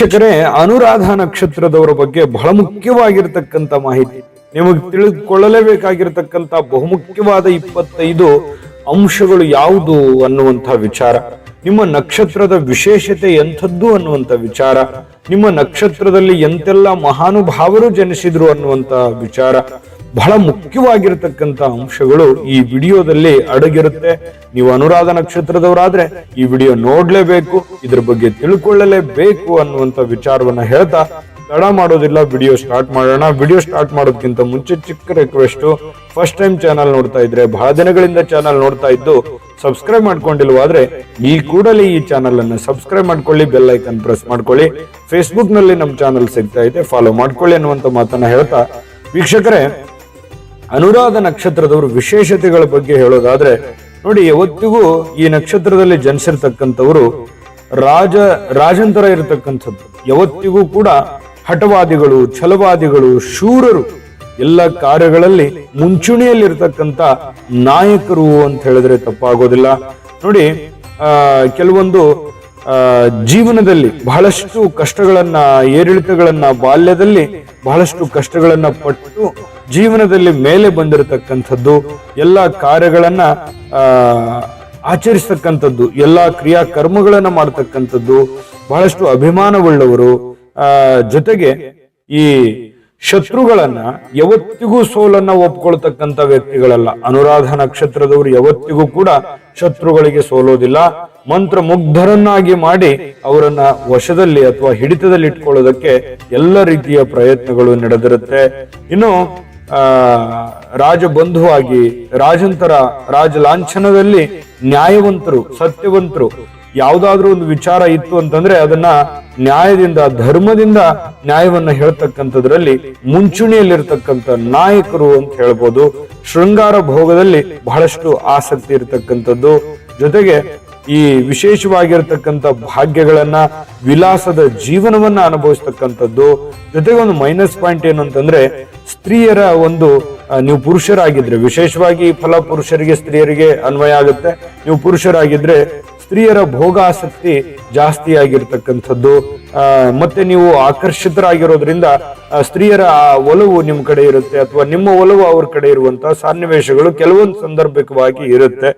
ವೀಕ್ಷಕರೇ, ಅನುರಾಧ ನಕ್ಷತ್ರದವರ ಬಗ್ಗೆ ಬಹಳ ಮುಖ್ಯವಾಗಿರತಕ್ಕಂತ ಮಾಹಿತಿ. ನಿಮಗೆ ತಿಳಿದುಕೊಳ್ಳಲೇಬೇಕಾಗಿರತಕ್ಕಂತ ಬಹುಮುಖ್ಯವಾದ ಇಪ್ಪತ್ತೈದು ಅಂಶಗಳು ಯಾವುದು ಅನ್ನುವಂಥ ವಿಚಾರ. ನಿಮ್ಮ ನಕ್ಷತ್ರದ ವಿಶೇಷತೆ ಎಂಥದ್ದು ಅನ್ನುವಂಥ ವಿಚಾರ. ನಿಮ್ಮ ನಕ್ಷತ್ರದಲ್ಲಿ ಎಂತೆಲ್ಲ ಮಹಾನುಭಾವರು ಜನಿಸಿದ್ರು ಅನ್ನುವಂಥ ವಿಚಾರ. ಬಹಳ ಮುಖ್ಯವಾಗಿರತಕ್ಕಂತ ಅಂಶಗಳು ಈ ವಿಡಿಯೋದಲ್ಲಿ ಅಡಗಿರುತ್ತೆ. ನೀವು ಅನುರಾಧ ನಕ್ಷತ್ರದವರಾದ್ರೆ ಈ ವಿಡಿಯೋ ನೋಡ್ಲೇಬೇಕು, ಇದ್ರ ಬಗ್ಗೆ ತಿಳ್ಕೊಳ್ಳಲೇಬೇಕು ಅನ್ನುವಂತ ವಿಚಾರವನ್ನ ಹೇಳ್ತಾ, ತಡ ಮಾಡೋದಿಲ್ಲ, ವಿಡಿಯೋ ಸ್ಟಾರ್ಟ್ ಮಾಡೋಣ. ವಿಡಿಯೋ ಸ್ಟಾರ್ಟ್ ಮಾಡೋದಕ್ಕಿಂತ ಮುಂಚೆ ಚಿಕ್ಕ ರಿಕ್ವೆಸ್ಟ್ ಫಸ್ಟ್ ಟೈಮ್ ಚಾನಲ್ ನೋಡ್ತಾ ಇದ್ರೆ, ಬಹಳ ದಿನಗಳಿಂದ ಚಾನಲ್ ನೋಡ್ತಾ ಇದ್ದು ಸಬ್ಸ್ಕ್ರೈಬ್ ಮಾಡ್ಕೊಂಡಿಲ್ವಾದ್ರೆ, ಈ ಕೂಡಲೇ ಈ ಚಾನಲ್ ಅನ್ನು ಸಬ್ಸ್ಕ್ರೈಬ್ ಮಾಡ್ಕೊಳ್ಳಿ ಬೆಲ್ ಐಕನ್ ಪ್ರೆಸ್ ಮಾಡ್ಕೊಳ್ಳಿ. ಫೇಸ್ಬುಕ್ನಲ್ಲಿ ನಮ್ಮ ಚಾನಲ್ ಸಿಗ್ತಾ ಇದೆ ಫಾಲೋ ಮಾಡ್ಕೊಳ್ಳಿ ಅನ್ನುವಂತ ಮಾತನ್ನ ಹೇಳ್ತಾ, ವೀಕ್ಷಕರೇ ಅನುರಾಧ ನಕ್ಷತ್ರದವರು ವಿಶೇಷತೆಗಳ ಬಗ್ಗೆ ಹೇಳೋದಾದ್ರೆ, ನೋಡಿ, ಯಾವತ್ತಿಗೂ ಈ ನಕ್ಷತ್ರದಲ್ಲಿ ಜನಿಸಿರ್ತಕ್ಕಂಥವರು ರಾಜ, ರಾಜಂತರ ಇರತಕ್ಕಂಥದ್ದು. ಯಾವತ್ತಿಗೂ ಕೂಡ ಹಠವಾದಿಗಳು, ಛಲವಾದಿಗಳು, ಶೂರರು, ಎಲ್ಲ ಕಾರ್ಯಗಳಲ್ಲಿ ಮುಂಚೂಣಿಯಲ್ಲಿರ್ತಕ್ಕಂಥ ನಾಯಕರು ಅಂತ ಹೇಳಿದ್ರೆ ತಪ್ಪಾಗೋದಿಲ್ಲ. ನೋಡಿ ಕೆಲವೊಂದು ಜೀವನದಲ್ಲಿ ಬಹಳಷ್ಟು ಕಷ್ಟಗಳನ್ನ, ಏರಿಳಿತಗಳನ್ನ, ಬಾಲ್ಯದಲ್ಲಿ ಬಹಳಷ್ಟು ಕಷ್ಟಗಳನ್ನ ಪಟ್ಟು ಜೀವನದಲ್ಲಿ ಮೇಲೆ ಬಂದಿರತಕ್ಕಂಥದ್ದು, ಎಲ್ಲ ಕಾರ್ಯಗಳನ್ನ ಆಚರಿಸತಕ್ಕಂಥದ್ದು, ಎಲ್ಲ ಕ್ರಿಯಾ ಕರ್ಮಗಳನ್ನ ಮಾಡ್ತಕ್ಕಂಥದ್ದು, ಬಹಳಷ್ಟು ಅಭಿಮಾನವುಳ್ಳವರು ಜೊತೆಗೆ ಈ ಶತ್ರುಗಳನ್ನ ಯಾವತ್ತಿಗೂ ಸೋಲನ್ನ ಒಪ್ಕೊಳ್ತಕ್ಕಂಥ ವ್ಯಕ್ತಿಗಳಲ್ಲ. ಅನುರಾಧ ನಕ್ಷತ್ರದವರು ಯಾವತ್ತಿಗೂ ಕೂಡ ಶತ್ರುಗಳಿಗೆ ಸೋಲೋದಿಲ್ಲ. ಮಂತ್ರ ಮುಗ್ಧರನ್ನಾಗಿ ಮಾಡಿ ಅವರನ್ನ ವಶದಲ್ಲಿ ಅಥವಾ ಹಿಡಿತದಲ್ಲಿ ಇಟ್ಕೊಳ್ಳೋದಕ್ಕೆ ಎಲ್ಲ ರೀತಿಯ ಪ್ರಯತ್ನಗಳು ನಡೆದಿರುತ್ತೆ. ಇನ್ನು ರಾಜಬಂಧುವಾಗಿ ರಾಜಂತರ ರಾಜ ಲಾಂಛನದಲ್ಲಿ ನ್ಯಾಯವಂತರು, ಸತ್ಯವಂತರು ಯಾವ್ದಾದ್ರು ಒಂದು ವಿಚಾರ ಇತ್ತು ಅಂತಂದ್ರೆ ಅದನ್ನ ನ್ಯಾಯದಿಂದ, ಧರ್ಮದಿಂದ ನ್ಯಾಯವನ್ನ ಹೇಳ್ತಕ್ಕಂಥದ್ರಲ್ಲಿ ಮುಂಚೂಣಿಯಲ್ಲಿರ್ತಕ್ಕಂಥ ನಾಯಕರು ಅಂತ ಹೇಳ್ಬೋದು. ಶೃಂಗಾರ ಭೋಗದಲ್ಲಿ ಬಹಳಷ್ಟು ಆಸಕ್ತಿ ಇರತಕ್ಕಂಥದ್ದು. ಜೊತೆಗೆ ಈ ವಿಶೇಷವಾಗಿರ್ತಕ್ಕಂಥ ಭಾಗ್ಯಗಳನ್ನ, ವಿಲಾಸದ ಜೀವನವನ್ನ ಅನುಭವಿಸ್ತಕ್ಕಂಥದ್ದು. ಜೊತೆಗೆ ಒಂದು ಮೈನಸ್ ಪಾಯಿಂಟ್ ಏನು ಅಂತಂದ್ರೆ ಸ್ತ್ರೀಯರ ಒಂದು ನೀವು ಪುರುಷರಾಗಿದ್ರೆ, ವಿಶೇಷವಾಗಿ ಫಲ ಪುರುಷರಿಗೆ ಸ್ತ್ರೀಯರಿಗೆ ಅನ್ವಯ ಆಗುತ್ತೆ. ನೀವು ಪುರುಷರಾಗಿದ್ರೆ ಸ್ತ್ರೀಯರ ಭೋಗಾಸಕ್ತಿ ಜಾಸ್ತಿ ಆಗಿರ್ತಕ್ಕಂಥದ್ದು ಮತ್ತೆ ನೀವು ಆಕರ್ಷಿತರಾಗಿರೋದ್ರಿಂದ ಸ್ತ್ರೀಯರ ಆ ಒಲವು ನಿಮ್ಮ ಕಡೆ ಇರುತ್ತೆ, ಅಥವಾ ನಿಮ್ಮ ಒಲವು ಅವ್ರ ಕಡೆ ಇರುವಂತಹ ಸನ್ನಿವೇಶಗಳು ಕೆಲವೊಂದು ಸಂದರ್ಭಿಕವಾಗಿ ಇರುತ್ತೆ.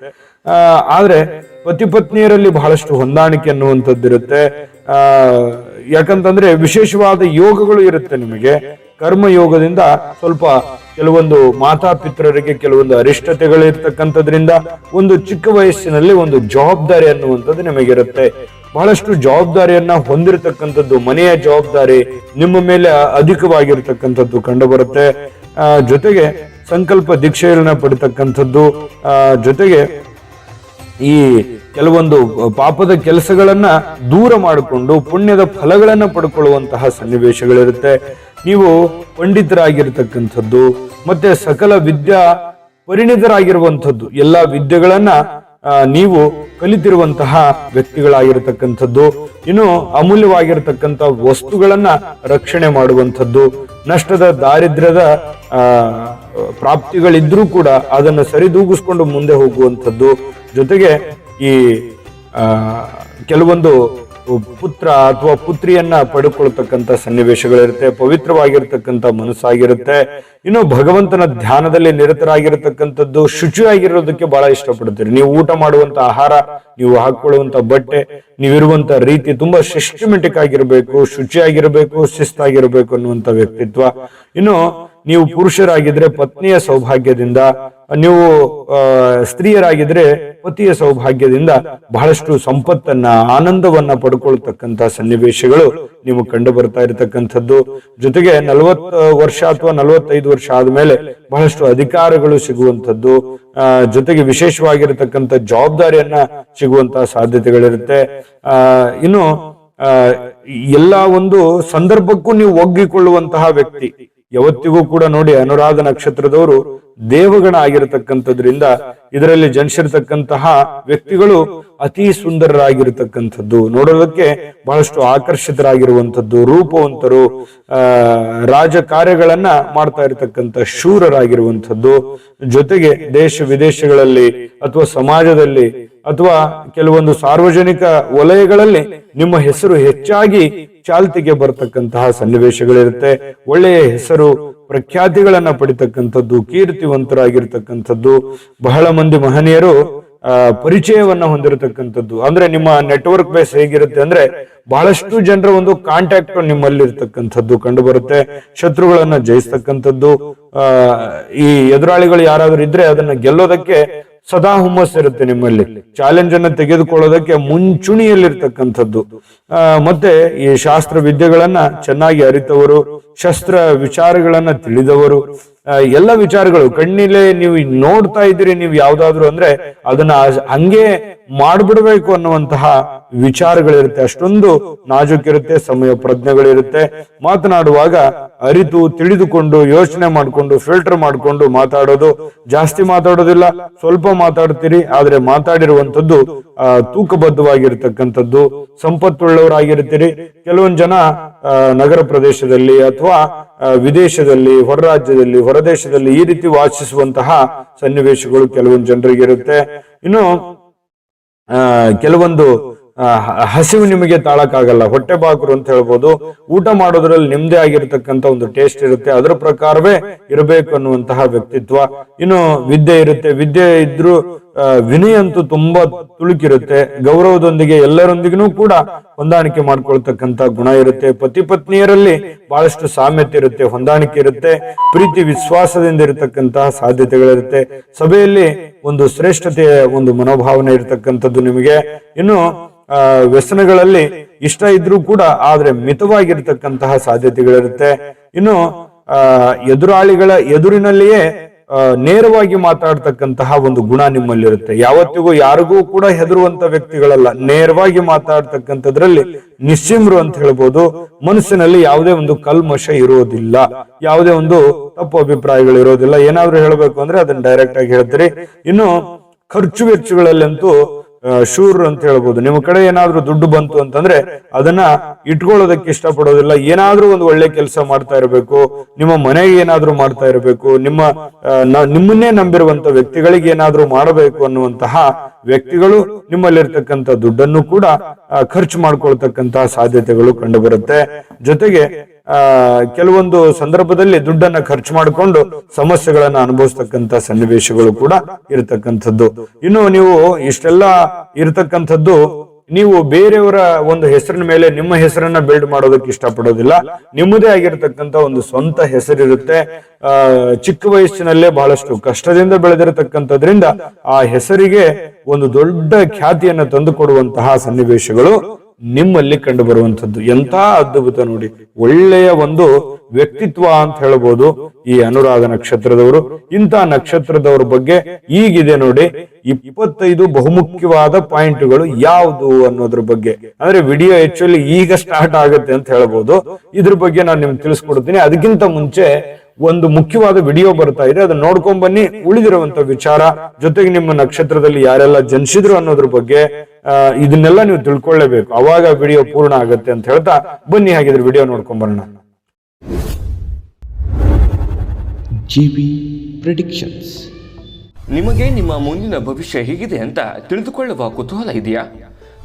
ಆದರೆ ಪತಿ ಪತ್ನಿಯರಲ್ಲಿ ಬಹಳಷ್ಟು ಹೊಂದಾಣಿಕೆ ಅನ್ನುವಂಥದ್ದು ಇರುತ್ತೆ ಆ ಯಾಕಂತಂದ್ರೆ ವಿಶೇಷವಾದ ಯೋಗಗಳು ಇರುತ್ತೆ ನಿಮಗೆ. ಕರ್ಮ ಯೋಗದಿಂದ ಸ್ವಲ್ಪ ಕೆಲವೊಂದು ಮಾತಾ ಪಿತ್ರರಿಗೆ ಕೆಲವೊಂದು ಅರಿಷ್ಟತೆಗಳು ಇರ್ತಕ್ಕಂಥದ್ರಿಂದ ಒಂದು ಚಿಕ್ಕ ವಯಸ್ಸಿನಲ್ಲಿ ಒಂದು ಜವಾಬ್ದಾರಿ ಅನ್ನುವಂಥದ್ದು ನಿಮಗಿರುತ್ತೆ. ಬಹಳಷ್ಟು ಜವಾಬ್ದಾರಿಯನ್ನ ಹೊಂದಿರತಕ್ಕಂಥದ್ದು, ಮನೆಯ ಜವಾಬ್ದಾರಿ, ನಿಮ್ಮ ಮೇಲೆ ಅಧಿಕವಾಗಿರ್ತಕ್ಕಂಥದ್ದು ಕಂಡು ಬರುತ್ತೆ ಜೊತೆಗೆ ಸಂಕಲ್ಪ ದೀಕ್ಷೆಯನ್ನ ಪಡಿತಕ್ಕಂಥದ್ದು ಜೊತೆಗೆ ಈ ಕೆಲವೊಂದು ಪಾಪದ ಕೆಲಸಗಳನ್ನ ದೂರ ಮಾಡಿಕೊಂಡು ಪುಣ್ಯದ ಫಲಗಳನ್ನ ಪಡ್ಕೊಳ್ಳುವಂತಹ ಸನ್ನಿವೇಶಗಳಿರುತ್ತೆ. ನೀವು ಪಂಡಿತರಾಗಿರ್ತಕ್ಕಂಥದ್ದು, ಮತ್ತೆ ಸಕಲ ವಿದ್ಯಾ ಪರಿಣಿತರಾಗಿರುವಂಥದ್ದು, ಎಲ್ಲಾ ವಿದ್ಯೆಗಳನ್ನ ನೀವು ಕಲಿತಿರುವಂತಹ ವ್ಯಕ್ತಿಗಳಾಗಿರ್ತಕ್ಕಂಥದ್ದು, ಇನ್ನು ಅಮೂಲ್ಯವಾಗಿರ್ತಕ್ಕಂಥ ವಸ್ತುಗಳನ್ನ ರಕ್ಷಣೆ ಮಾಡುವಂಥದ್ದು, ನಷ್ಟದ, ದಾರಿದ್ರ್ಯದ ಪ್ರಾಪ್ತಿಗಳಿದ್ರೂ ಕೂಡ ಅದನ್ನು ಸರಿದೂಗಿಸ್ಕೊಂಡು ಮುಂದೆ ಹೋಗುವಂಥದ್ದು. ಜೊತೆಗೆ ಈ ಕೆಲವೊಂದು ಪುತ್ರ ಅಥವಾ ಪುತ್ರಿಯನ್ನ ಪಡ್ಕೊಳ್ತಕ್ಕಂಥ ಸನ್ನಿವೇಶಗಳಿರುತ್ತೆ, ಪವಿತ್ರವಾಗಿರ್ತಕ್ಕಂಥ ಮನಸ್ಸಾಗಿರುತ್ತೆ. ಇನ್ನು ಭಗವಂತನ ಧ್ಯಾನದಲ್ಲಿ ನಿರತರಾಗಿರತಕ್ಕಂಥದ್ದು ಶುಚಿಯಾಗಿರೋದಕ್ಕೆ ಬಹಳ ಇಷ್ಟಪಡ್ತೀರಿ. ನೀವು ಊಟ ಮಾಡುವಂತ ಆಹಾರ, ನೀವು ಹಾಕೊಳ್ಳುವಂತ ಬಟ್ಟೆ ನೀವಿರುವಂತ ರೀತಿ ತುಂಬಾ ಸಿಸ್ಟಮೆಟಿಕ್ ಆಗಿರ್ಬೇಕು ಶುಚಿಯಾಗಿರ್ಬೇಕು, ಶಿಸ್ತಾಗಿರ್ಬೇಕು ಅನ್ನುವಂಥ ವ್ಯಕ್ತಿತ್ವ. ಇನ್ನು ನೀವು ಪುರುಷರಾಗಿದ್ರೆ ಪತ್ನಿಯ ಸೌಭಾಗ್ಯದಿಂದ ನೀವು ಸ್ತ್ರೀಯರಾಗಿದ್ರೆ ಪತಿಯ ಸೌಭಾಗ್ಯದಿಂದ ಬಹಳಷ್ಟು ಸಂಪತ್ತನ್ನ ಆನಂದವನ್ನ ಪಡ್ಕೊಳ್ತಕ್ಕಂತ ಸನ್ನಿವೇಶಗಳು ನೀವು ಕಂಡು ಬರ್ತಾ ಇರತಕ್ಕಂಥದ್ದು. ಜೊತೆಗೆ ನಲವತ್ ವರ್ಷ ಅಥವಾ ನಲವತ್ತೈದು ವರ್ಷ ಆದ್ಮೇಲೆ ಬಹಳಷ್ಟು ಅಧಿಕಾರಗಳು ಸಿಗುವಂತದ್ದು ಆ, ಜೊತೆಗೆ ವಿಶೇಷವಾಗಿರತಕ್ಕಂಥ ಜವಾಬ್ದಾರಿಯನ್ನ ಸಿಗುವಂತಹ ಸಾಧ್ಯತೆಗಳಿರುತ್ತೆ. ಇನ್ನು ಎಲ್ಲ ಒಂದು ಸಂದರ್ಭಕ್ಕೂ ನೀವು ಒಗ್ಗಿಕೊಳ್ಳುವಂತಹ ವ್ಯಕ್ತಿ. ಯಾವತ್ತಿಗೂ ಕೂಡ ನೋಡಿ ಅನುರಾಧ ನಕ್ಷತ್ರದವರು ದೇವಗಣ ಆಗಿರತಕ್ಕಂಥದ್ರಿಂದ ಇದರಲ್ಲಿ ಜನಿಸಿರ್ತಕ್ಕಂತಹ ವ್ಯಕ್ತಿಗಳು ಅತಿ ಸುಂದರರಾಗಿರತಕ್ಕಂಥದ್ದು. ನೋಡೋದಕ್ಕೆ ಬಹಳಷ್ಟು ಆಕರ್ಷಿತರಾಗಿರುವಂಥದ್ದು, ರೂಪವಂತರು, ಆ ರಾಜ ಕಾರ್ಯಗಳನ್ನ ಮಾಡ್ತಾ ಇರತಕ್ಕಂಥ ಶೂರರಾಗಿರುವಂಥದ್ದು. ಜೊತೆಗೆ ದೇಶ ವಿದೇಶಗಳಲ್ಲಿ ಅಥವಾ ಸಮಾಜದಲ್ಲಿ ಅಥವಾ ಕೆಲವೊಂದು ಸಾರ್ವಜನಿಕ ವಲಯಗಳಲ್ಲಿ ನಿಮ್ಮ ಹೆಸರು ಹೆಚ್ಚಾಗಿ ಚಾಲ್ತಿಗೆ ಬರತಕ್ಕಂತಹ ಸನ್ನಿವೇಶಗಳಿರುತ್ತೆ. ಒಳ್ಳೆಯ ಹೆಸರು, ಪ್ರಖ್ಯಾತಿಗಳನ್ನ ಪಡಿತಕ್ಕಂಥದ್ದು, ಕೀರ್ತಿವಂತರಾಗಿರ್ತಕ್ಕಂಥದ್ದು. ಬಹಳ ಮಂದಿ ಮಹನೀಯರು ಪರಿಚಯವನ್ನ ಹೊಂದಿರತಕ್ಕಂಥದ್ದು. ಅಂದ್ರೆ ನಿಮ್ಮ ನೆಟ್ವರ್ಕ್ ಬೇಸ್ ಹೇಗಿರುತ್ತೆ ಅಂದ್ರೆ ಬಹಳಷ್ಟು ಜನರ ಒಂದು ಕಾಂಟ್ಯಾಕ್ಟ್ ನಿಮ್ಮಲ್ಲಿ ಇರ್ತಕ್ಕಂಥದ್ದು ಕಂಡು ಬರುತ್ತೆ ಶತ್ರುಗಳನ್ನ ಜಯಿಸ್ತಕ್ಕಂಥದ್ದು. ಈ ಎದುರಾಳಿಗಳು ಯಾರಾದ್ರೂ ಇದ್ರೆ ಅದನ್ನ ಗೆಲ್ಲೋದಕ್ಕೆ ಸದಾ ಹುಮ್ಮಸ್ ಇರುತ್ತೆ ನಿಮ್ಮಲ್ಲಿ. ಚಾಲೆಂಜ್ ಅನ್ನ ತೆಗೆದುಕೊಳ್ಳೋದಕ್ಕೆ ಮುಂಚೂಣಿಯಲ್ಲಿರ್ತಕ್ಕಂಥದ್ದು. ಆ, ಮತ್ತೆ ಈ ಶಾಸ್ತ್ರ ವಿದ್ಯೆಗಳನ್ನ ಚೆನ್ನಾಗಿ ಅರಿತವರು, ಶಸ್ತ್ರ ವಿಚಾರಗಳನ್ನ ತಿಳಿದವರು ಎಲ್ಲ ವಿಚಾರಗಳು. ಕಣ್ಣಿಲೆ ನೀವು ನೋಡ್ತಾ ಇದ್ದೀರಿ ನೀವು ಯಾವ್ದಾದ್ರು ಅಂದ್ರೆ ಅದನ್ನ ಹಂಗೆ ಮಾಡ್ಬಿಡ್ಬೇಕು ಅನ್ನುವಂತಹ ವಿಚಾರಗಳಿರುತ್ತೆ. ಅಷ್ಟೊಂದು ನಾಜೂಕಿರುತ್ತೆ ಸಮಯ ಪ್ರಜ್ಞೆಗಳಿರುತ್ತೆ. ಮಾತನಾಡುವಾಗ ಅರಿತು ತಿಳಿದುಕೊಂಡು ಯೋಚನೆ ಮಾಡ್ಕೊಂಡು ಫಿಲ್ಟರ್ ಮಾಡ್ಕೊಂಡು ಮಾತಾಡೋದು. ಜಾಸ್ತಿ ಮಾತಾಡೋದಿಲ್ಲ ಸ್ವಲ್ಪ ಮಾತಾಡ್ತೀರಿ ಆದ್ರೆ ಮಾತಾಡಿರುವಂತದ್ದು ಆ, ತೂಕಬದ್ಧವಾಗಿರ್ತಕ್ಕಂಥದ್ದು. ಸಂಪತ್ತುಳ್ಳವರಾಗಿರ್ತೀರಿ. ಕೆಲವೊಂದ್ ಜನ ನಗರ ಪ್ರದೇಶದಲ್ಲಿ ಅಥವಾ ವಿದೇಶದಲ್ಲಿ ಹೊರ ರಾಜ್ಯದಲ್ಲಿ ಹೊರದೇಶದಲ್ಲಿ ಈ ರೀತಿ ವಾಸಿಸುವಂತಹ ಸನ್ನಿವೇಶಗಳು ಕೆಲವೊಂದು ಜನರಿಗೆ ಇರುತ್ತೆ. ಇನ್ನು ಕೆಲವೊಂದು ಹಸಿವು ನಿಮಗೆ ತಾಳಕ್ಕಾಗಲ್ಲ. ಹೊಟ್ಟೆ ಬಾಕರು ಅಂತ ಹೇಳ್ಬೋದು. ಊಟ ಮಾಡೋದ್ರಲ್ಲಿ ನಿಮ್ದೇ ಆಗಿರ್ತಕ್ಕಂಥ ಒಂದು ಟೇಸ್ಟ್ ಇರುತ್ತೆ. ಅದರ ಪ್ರಕಾರವೇ ಇರಬೇಕು ಅನ್ನುವಂತಹ ವ್ಯಕ್ತಿತ್ವ. ಇನ್ನು ವಿದ್ಯೆ ಇರುತ್ತೆ. ವಿದ್ಯೆ ಇದ್ರೂ ವಿನಯ ಅಂತೂ ತುಂಬಾ ತುಳುಕಿರುತ್ತೆ. ಗೌರವದೊಂದಿಗೆ ಎಲ್ಲರೊಂದಿಗೂ ಕೂಡ ಹೊಂದಾಣಿಕೆ ಮಾಡ್ಕೊಳ್ತಕ್ಕಂತ ಗುಣ ಇರುತ್ತೆ. ಪತಿ ಪತ್ನಿಯರಲ್ಲಿ ಬಹಳಷ್ಟು ಸಾಮ್ಯತೆ ಇರುತ್ತೆ, ಹೊಂದಾಣಿಕೆ ಇರುತ್ತೆ, ಪ್ರೀತಿ, ವಿಶ್ವಾಸದಿಂದ ಇರತಕ್ಕಂತಹ ಸಾಧ್ಯತೆಗಳಿರುತ್ತೆ. ಸಭೆಯಲ್ಲಿ ಒಂದು ಶ್ರೇಷ್ಠತೆಯ ಒಂದು ಮನೋಭಾವನೆ ಇರತಕ್ಕಂಥದ್ದು ನಿಮಗೆ. ಇನ್ನು ವ್ಯಸನಗಳಲ್ಲಿ ಇಷ್ಟ ಇದ್ರೂ ಕೂಡ ಆದ್ರೆ ಮಿತವಾಗಿರ್ತಕ್ಕಂತಹ ಸಾಧ್ಯತೆಗಳಿರುತ್ತೆ. ಇನ್ನು ಎದುರಾಳಿಗಳ ಎದುರಿನಲ್ಲಿಯೇ ನೇರವಾಗಿ ಮಾತಾಡ್ತಕ್ಕಂತಹ ಒಂದು ಗುಣ ನಿಮ್ಮಲ್ಲಿರುತ್ತೆ. ಯಾವತ್ತಿಗೂ ಯಾರಿಗೂ ಕೂಡ ಹೆದರುವಂತ ವ್ಯಕ್ತಿಗಳಲ್ಲ. ನೇರವಾಗಿ ಮಾತಾಡ್ತಕ್ಕಂಥದ್ರಲ್ಲಿ ನಿಶ್ಚಿಮ್ರು ಅಂತ ಹೇಳ್ಬೋದು. ಮನಸ್ಸಿನಲ್ಲಿ ಯಾವುದೇ ಒಂದು ಕಲ್ಮಶ ಇರೋದಿಲ್ಲ. ಯಾವುದೇ ಒಂದು ತಪ್ಪು ಅಭಿಪ್ರಾಯಗಳು ಇರೋದಿಲ್ಲ. ಏನಾದ್ರೂ ಹೇಳ್ಬೇಕು ಅಂದ್ರೆ ಅದನ್ನ ಡೈರೆಕ್ಟ್ ಆಗಿ ಹೇಳ್ತೀರಿ. ಇನ್ನು, ಖರ್ಚು ವೆಚ್ಚಗಳಲ್ಲಂತೂ ಶೂರ್ ಅಂತ ಹೇಳ್ಬೋದು. ನಿಮ್ಮ ಕಡೆ ಏನಾದ್ರೂ ದುಡ್ಡು ಬಂತು ಅಂತಂದ್ರೆ ಅದನ್ನ ಇಟ್ಕೊಳ್ಳೋದಕ್ಕೆ ಇಷ್ಟಪಡೋದಿಲ್ಲ. ಏನಾದ್ರೂ ಒಂದು ಒಳ್ಳೆ ಕೆಲಸ ಮಾಡ್ತಾ ಇರಬೇಕು. ನಿಮ್ಮ ಮನೆಗೆ ಏನಾದ್ರೂ ಮಾಡ್ತಾ ಇರಬೇಕು. ನಿಮ್ಮ ನಿಮ್ಮನ್ನೇ ನಂಬಿರುವಂತ ವ್ಯಕ್ತಿಗಳಿಗೆ ಏನಾದ್ರೂ ಮಾಡಬೇಕು ಅನ್ನುವಂತಹ ವ್ಯಕ್ತಿಗಳು ನಿಮ್ಮಲ್ಲಿರ್ತಕ್ಕಂತ ದುಡ್ಡನ್ನು ಕೂಡ ಖರ್ಚು ಮಾಡ್ಕೊಳ್ತಕ್ಕಂತಹ ಸಾಧ್ಯತೆಗಳು ಕಂಡು ಬರುತ್ತೆ ಜೊತೆಗೆ ಕೆಲವೊಂದು ಸಂದರ್ಭದಲ್ಲಿ ದುಡ್ಡನ್ನ ಖರ್ಚು ಮಾಡಿಕೊಂಡು ಸಮಸ್ಯೆಗಳನ್ನ ಅನುಭವಿಸ್ತಕ್ಕಂತ ಸನ್ನಿವೇಶಗಳು ಕೂಡ ಇರತಕ್ಕಂಥದ್ದು. ಇನ್ನು ನೀವು ಇಷ್ಟೆಲ್ಲ ಇರತಕ್ಕಂಥದ್ದು, ನೀವು ಬೇರೆಯವರ ಒಂದು ಹೆಸರಿನ ಮೇಲೆ ನಿಮ್ಮ ಹೆಸರನ್ನ ಬಿಲ್ಡ್ ಮಾಡೋದಕ್ಕೆ ಇಷ್ಟಪಡೋದಿಲ್ಲ. ನಿಮ್ಮದೇ ಆಗಿರ್ತಕ್ಕಂತ ಒಂದು ಸ್ವಂತ ಹೆಸರಿರುತ್ತೆ. ಆ, ಚಿಕ್ಕ ವಯಸ್ಸಿನಲ್ಲೇ ಬಹಳಷ್ಟು ಕಷ್ಟದಿಂದ ಬೆಳೆದಿರತಕ್ಕಂಥದ್ರಿಂದ ಆ ಹೆಸರಿಗೆ ಒಂದು ದೊಡ್ಡ ಖ್ಯಾತಿಯನ್ನ ತಂದುಕೊಡುವಂತಹ ಸನ್ನಿವೇಶಗಳು ನಿಮ್ಮಲ್ಲಿ ಕಂಡು ಬರುವಂತದ್ದು ಎಂತ ಅದ್ಭುತ ನೋಡಿ. ಒಳ್ಳೆಯ ಒಂದು ವ್ಯಕ್ತಿತ್ವ ಅಂತ ಹೇಳ್ಬೋದು ಈ ಅನುರಾಧ ನಕ್ಷತ್ರದವರು. ಇಂಥ ನಕ್ಷತ್ರದವರ ಬಗ್ಗೆ ಈಗಿದೆ ನೋಡಿ. ಇಪ್ಪತ್ತೈದು ಬಹುಮುಖ್ಯವಾದ ಪಾಯಿಂಟ್ಗಳು ಯಾವುದು ಅನ್ನೋದ್ರ ಬಗ್ಗೆ. ಅಂದ್ರೆ ವಿಡಿಯೋ ಆಕ್ಚುಲಿ ಈಗ ಸ್ಟಾರ್ಟ್ ಆಗುತ್ತೆ ಅಂತ ಹೇಳ್ಬೋದು. ಇದ್ರ ಬಗ್ಗೆ ನಾನು ನಿಮ್ಗೆ ತಿಳಿಸ್ಕೊಡ್ತೀನಿ. ಅದಕ್ಕಿಂತ ಮುಂಚೆ ಒಂದು ಮುಖ್ಯವಾದ ವಿಡಿಯೋ ಬರ್ತಾ ಇದೆ. ಅದನ್ನ ನೋಡ್ಕೊಂಡ್ ಬನ್ನಿ. ಉಳಿದಿರುವಂತ ವಿಚಾರ. ಜೊತೆಗೆ ನಿಮ್ಮ ನಕ್ಷತ್ರದಲ್ಲಿ ಯಾರೆಲ್ಲ ಜನಿಸಿದ್ರು ಅನ್ನೋದ್ರ ಬಗ್ಗೆ ಆ, ಇದನ್ನೆಲ್ಲ ನೀವು ತಿಳ್ಕೊಳ್ಳೇಬೇಕು. ಅವಾಗ ವಿಡಿಯೋ ಪೂರ್ಣ ಆಗುತ್ತೆ ಅಂತ ಹೇಳ್ತಾ ಬನ್ನಿ. ಹಾಗಿದ್ರೆ ವಿಡಿಯೋ ನೋಡ್ಕೊಂಡ್ ಬರೋಣ. GB predictions. ನಿಮಗೆ ನಿಮ್ಮ ಮುಂದಿನ ಭವಿಷ್ಯ ಹೇಗಿದೆ ಅಂತ ತಿಳಿದುಕೊಳ್ಳುವ ಕುತೂಹಲ ಇದೆಯಾ?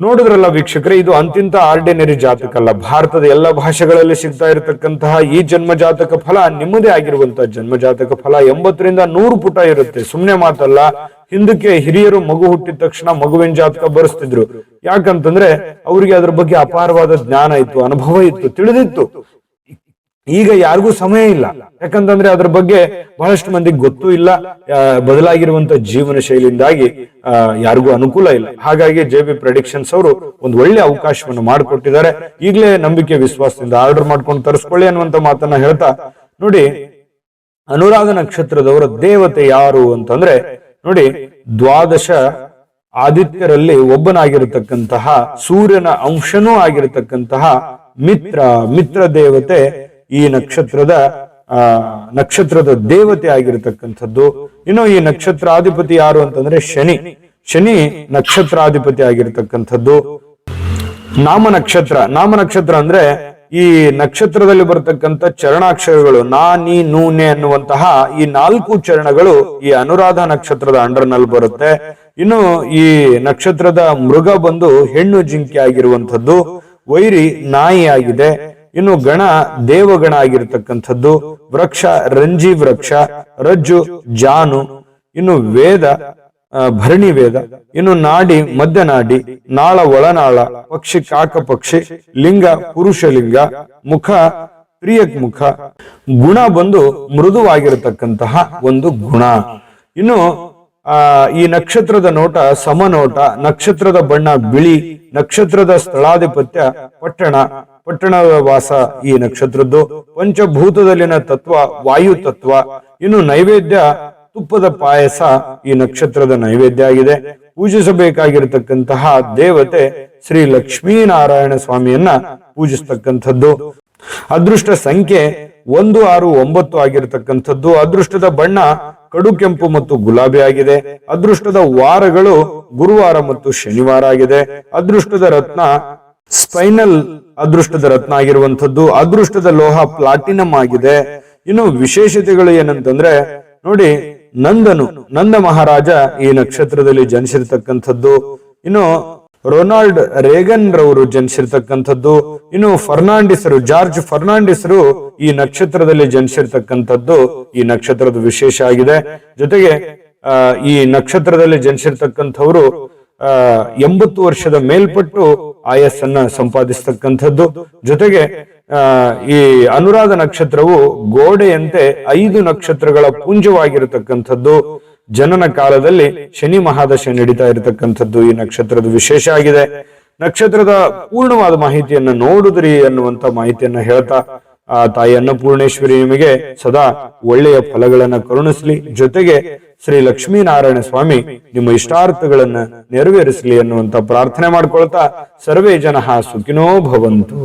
ನೋಡಿದ್ರಲ್ಲ ವೀಕ್ಷಕರೇ, ಇದು ಅಂತಿಂತ ಆರ್ಡಿನರಿ ಜಾತಕ ಅಲ್ಲ. ಭಾರತದ ಎಲ್ಲ ಭಾಷೆಗಳಲ್ಲಿ ಸಿಗ್ತಾ ಇರತಕ್ಕಂತಹ ಈ ಜನ್ಮ ಜಾತಕ ಫಲ ನಿಮ್ಮದೇ ಆಗಿರುವಂತಹ ಜನ್ಮ ಜಾತಕ ಫಲ ಎಂಬತ್ತರಿಂದ ನೂರು ಪುಟ ಇರುತ್ತೆ. ಸುಮ್ನೆ ಮಾತಲ್ಲ, ಹಿಂದಕ್ಕೆ ಹಿರಿಯರು ಮಗು ಹುಟ್ಟಿದ ತಕ್ಷಣ ಮಗುವಿನ ಜಾತಕ ಬರೆಸ್ತಿದ್ರು. ಯಾಕಂತಂದ್ರೆ, ಅವರಿಗೆ ಅದ್ರ ಬಗ್ಗೆ ಅಪಾರವಾದ ಜ್ಞಾನ ಇತ್ತು, ಅನುಭವ ಇತ್ತು, ತಿಳಿದಿತ್ತು. ಈಗ ಯಾರಿಗೂ ಸಮಯ ಇಲ್ಲ. ಯಾಕಂತಂದ್ರೆ ಅದ್ರ ಬಗ್ಗೆ ಬಹಳಷ್ಟು ಮಂದಿಗೆ ಗೊತ್ತೂ ಇಲ್ಲ. ಬದಲಾಗಿರುವಂತ ಜೀವನ ಶೈಲಿಯಿಂದಾಗಿ ಯಾರಿಗೂ ಅನುಕೂಲ ಇಲ್ಲ. ಹಾಗಾಗಿ ಜೆ ಬಿ ಪ್ರೊಡಿಕ್ಷನ್ಸ್ ಅವರು ಒಂದು ಒಳ್ಳೆ ಅವಕಾಶವನ್ನು ಮಾಡಿಕೊಟ್ಟಿದ್ದಾರೆ. ಈಗಲೇ ನಂಬಿಕೆ, ವಿಶ್ವಾಸದಿಂದ ಆರ್ಡರ್ ಮಾಡ್ಕೊಂಡು ತರಿಸ್ಕೊಳ್ಳಿ ಅನ್ನುವಂತ ಮಾತನ್ನ ಹೇಳ್ತಾ, ನೋಡಿ, ಅನುರಾಧ ನಕ್ಷತ್ರದವರ ದೇವತೆ ಯಾರು ಅಂತಂದ್ರೆ, ನೋಡಿ, ದ್ವಾದಶ ಆದಿತ್ಯರಲ್ಲಿ ಒಬ್ಬನಾಗಿರತಕ್ಕಂತಹ ಸೂರ್ಯನ ಅಂಶನೂ ಆಗಿರತಕ್ಕಂತಹ ಮಿತ್ರ ಮಿತ್ರ ದೇವತೆ ಈ ನಕ್ಷತ್ರದ, ಆ, ನಕ್ಷತ್ರದ ದೇವತೆ ಆಗಿರತಕ್ಕಂಥದ್ದು. ಇನ್ನು ಈ ನಕ್ಷತ್ರಾಧಿಪತಿ ಯಾರು ಅಂತಂದ್ರೆ ಶನಿ. ಶನಿ ನಕ್ಷತ್ರಾಧಿಪತಿ ಆಗಿರತಕ್ಕಂಥದ್ದು. ನಾಮ ನಕ್ಷತ್ರ. ನಾಮ ನಕ್ಷತ್ರ ಅಂದ್ರೆ ಈ ನಕ್ಷತ್ರದಲ್ಲಿ ಬರತಕ್ಕಂತ ಚರಣಾಕ್ಷರಗಳು, ನಾ, ನೀ ನೂನೆ ಅನ್ನುವಂತಹ ಈ ನಾಲ್ಕು ಚರಣಗಳು ಈ ಅನುರಾಧ ನಕ್ಷತ್ರದ ಅಂಡರ್ನಲ್ಲಿ ಬರುತ್ತೆ. ಇನ್ನು ಈ ನಕ್ಷತ್ರದ ಮೃಗ ಬಂದು ಹೆಣ್ಣು ಜಿಂಕೆ ಆಗಿರುವಂತದ್ದು ವೈರಿ ನಾಯಿ ಆಗಿದೆ. ಇನ್ನು ಗಣ ದೇವಗಣ ಆಗಿರತಕ್ಕಂಥದ್ದು ವೃಕ್ಷ, ರಂಜಿ ವೃಕ್ಷ, ರಜ್ಜು, ಜಾನು, ಇನ್ನು ವೇದ ಭರಣಿ ವೇದ, ಇನ್ನು ನಾಡಿ, ಮಧ್ಯನಾಡಿ, ನಾಳ, ಒಳನಾಳ, ಪಕ್ಷಿ ಕಾಕ ಪಕ್ಷಿ ಲಿಂಗ, ಪುರುಷ ಲಿಂಗ, ಮುಖ ಪ್ರಿಯಕ್ ಮುಖ, ಗುಣ ಬಂದು ಮೃದುವಾಗಿರತಕ್ಕಂತಹ ಒಂದು ಗುಣ. ಇನ್ನು, ಆ, ಈ ನಕ್ಷತ್ರದ ನೋಟ ಸಮನೋಟ, ನಕ್ಷತ್ರದ ಬಣ್ಣ ಬಿಳಿ, ನಕ್ಷತ್ರದ ಸ್ಥಳಾಧಿಪತ್ಯ ಪಟ್ಟಣ ಪಟ್ಟಣದ ವಾಸ ಈ ನಕ್ಷತ್ರದ್ದು ಪಂಚಭೂತದಲ್ಲಿನ ತತ್ವ, ವಾಯು ತತ್ವ, ಇನ್ನು ನೈವೇದ್ಯ ತುಪ್ಪದ ಪಾಯಸ ಈ ನಕ್ಷತ್ರದ ನೈವೇದ್ಯ ಆಗಿದೆ. ಪೂಜಿಸಬೇಕಾಗಿರತಕ್ಕಂತಹ ದೇವತೆ ಶ್ರೀ ಲಕ್ಷ್ಮೀನಾರಾಯಣ ಸ್ವಾಮಿಯನ್ನ ಪೂಜಿಸ್ತಕ್ಕಂಥದ್ದು. ಅದೃಷ್ಟ ಸಂಖ್ಯೆ ಒಂದು ಆರು ಒಂಬತ್ತು ಆಗಿರತಕ್ಕಂಥದ್ದು. ಅದೃಷ್ಟದ ಬಣ್ಣ ಕಡು, ಕೆಂಪು ಮತ್ತು ಗುಲಾಬಿ ಆಗಿದೆ. ಅದೃಷ್ಟದ ವಾರಗಳು ಗುರುವಾರ ಮತ್ತು ಶನಿವಾರ ಆಗಿದೆ. ಅದೃಷ್ಟದ ರತ್ನ ಸ್ಪೈನಲ್ ಅದೃಷ್ಟದ ರತ್ನ ಆಗಿರುವಂತದ್ದು ಅದೃಷ್ಟದ ಲೋಹ ಪ್ಲಾಟಿನಂ ಆಗಿದೆ. ಇನ್ನು ವಿಶೇಷತೆಗಳು ಏನಂತಂದ್ರೆ, ನೋಡಿ, ನಂದನು, ನಂದ ಮಹಾರಾಜ ಈ ನಕ್ಷತ್ರದಲ್ಲಿ ಜನಿಸಿರ್ತಕ್ಕಂಥದ್ದು. ಇನ್ನು ರೊನಾಲ್ಡ್ ರೇಗನ್ ರವರು ಜನಿಸಿರ್ತಕ್ಕಂಥದ್ದು. ಇನ್ನು ಫರ್ನಾಂಡಿಸರು ಜಾರ್ಜ್ ಫರ್ನಾಂಡಿಸರು ಈ ನಕ್ಷತ್ರದಲ್ಲಿ ಜನಿಸಿರ್ತಕ್ಕಂಥದ್ದು ಈ ನಕ್ಷತ್ರದ ವಿಶೇಷ ಆಗಿದೆ. ಜೊತೆಗೆ ಈ ನಕ್ಷತ್ರದಲ್ಲಿ ಜನಿಸಿರ್ತಕ್ಕಂಥವ್ರು ಎಂಬತ್ತು ವರ್ಷದ ಮೇಲ್ಪಟ್ಟು ಆಯಸ್ಸನ್ನ ಸಂಪಾದಿಸ್ತಕ್ಕಂಥದ್ದು. ಜೊತೆಗೆ ಈ ಅನುರಾಧ ನಕ್ಷತ್ರವು ಗೋಡೆಯಂತೆ ಐದು ನಕ್ಷತ್ರಗಳ ಪುಂಜವಾಗಿರತಕ್ಕಂಥದ್ದು. ಜನನ ಕಾಲದಲ್ಲಿ ಶನಿ ಮಹಾದಶೆ ನಡೀತಾ ಇರತಕ್ಕಂಥದ್ದು ಈ ನಕ್ಷತ್ರದ ವಿಶೇಷ ಆಗಿದೆ. ನಕ್ಷತ್ರದ ಪೂರ್ಣವಾದ ಮಾಹಿತಿಯನ್ನ ನೋಡುದ್ರಿ ಅನ್ನುವಂತ ಮಾಹಿತಿಯನ್ನ ಹೇಳ್ತಾ, ಆ ತಾಯಿ ಅನ್ನಪೂರ್ಣೇಶ್ವರಿ ನಿಮಗೆ ಸದಾ ಒಳ್ಳೆಯ ಫಲಗಳನ್ನ ಕರುಣಿಸ್ಲಿ. ಜೊತೆಗೆ ಶ್ರೀ ಲಕ್ಷ್ಮೀನಾರಾಯಣ ಸ್ವಾಮಿ ನಿಮ್ಮ ಇಷ್ಟಾರ್ಥಗಳನ್ನ ನೆರವೇರಿಸಲಿ ಅನ್ನುವಂತ ಪ್ರಾರ್ಥನೆ ಮಾಡ್ಕೊಳ್ತಾ ಸರ್ವೇ ಜನ ಸುಖಿನೋ ಭವಂತು.